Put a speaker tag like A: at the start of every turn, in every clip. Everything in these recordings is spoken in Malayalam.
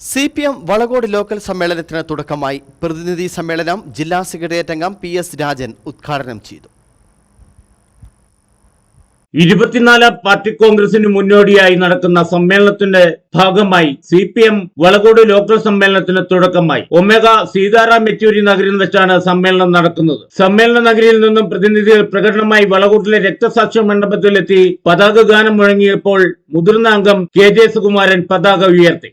A: C P M Valakode local സമ്മേളനത്തിന് തുടക്കമായി പ്രതിനിധി സമ്മേളനം ജില്ലാ സെക്രട്ടേറിയറ്റ് അംഗം പി എസ് രാജൻ ഉദ്ഘാടനം ചെയ്തു.
B: ഇരുപത്തിനാലാം പാർട്ടി കോൺഗ്രസിന് മുന്നോടിയായി നടക്കുന്ന സമ്മേളനത്തിന്റെ ഭാഗമായി C P M Valakode local സമ്മേളനത്തിന് തുടക്കമായി. ഒമേഗ സീതാറാം യെച്ചൂരി നഗരിൽ വെച്ചാണ് സമ്മേളനം നടക്കുന്നത്. സമ്മേളന നഗരിയിൽ നിന്നും പ്രതിനിധികൾ പ്രകടനമായി വളകോട്ടിലെ രക്തസാക്ഷി മണ്ഡപത്തിലെത്തി പതാക ഗാനം മുഴങ്ങിയപ്പോൾ മുതിർന്ന അംഗം കെ ജെ സുകുമാരൻ പതാക ഉയർത്തി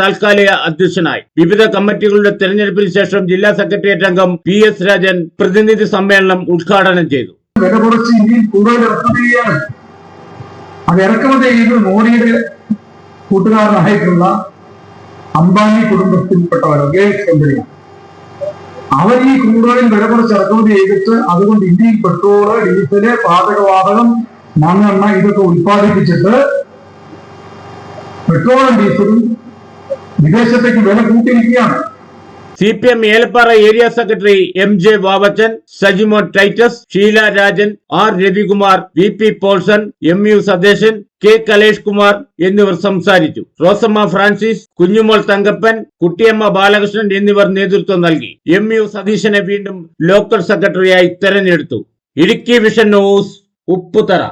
B: താൽക്കാലിക അധ്യക്ഷനായി. വിവിധ കമ്മിറ്റികളുടെ തെരഞ്ഞെടുപ്പിന് ശേഷം ജില്ലാ സെക്രട്ടേറിയറ്റ് അംഗം പി എസ് രാജൻ പ്രതിനിധി സമ്മേളനം ഉദ്ഘാടനം ചെയ്തു.
C: വില കുറച്ച് ഇന്ത്യയിൽ കൂടുതൽ ഇറക്കുമതി ചെയ്യാണ് അത് ഇറക്കുമതി ചെയ്ത് മോഡിയുടെ കൂട്ടുകാരനായിട്ടുള്ള അംബാനി കമ്പനിയാണ് അവർ ഈ ക്രൂഡ് ഓയിൽ വില കുറച്ച് ഇറക്കുമതി ചെയ്തിട്ട് അതുകൊണ്ട് ഇന്ത്യയിൽ പെട്രോൾ ഡീസൽ പാചകവാതകം മണ്ണെണ്ണ ഇതൊക്കെ ഉത്പാദിപ്പിച്ചിട്ട് പെട്രോളും ഡീസലും വിദേശത്തേക്ക് വില കൂട്ടിയിരിക്കുകയാണ്.
B: C P M Elappara area secretary M J Vavachan Sajimon Titus Sheela Rajan R Ravikumar V P Polson M U Satheshan K Kalesh Kumar എന്നിവർ സംസാരിച്ചു. റോസമ്മ ഫ്രാൻസിസ് കുഞ്ഞുമോൾ തങ്കപ്പൻ കുട്ടിയമ്മ ബാലകൃഷ്ണൻ എന്നിവർ നേതൃത്വം നൽകി. എം യു സതീശനെ വീണ്ടും ലോക്കൽ സെക്രട്ടറിയായി തെരഞ്ഞെടുത്തു. Idukki vision news Upputhara.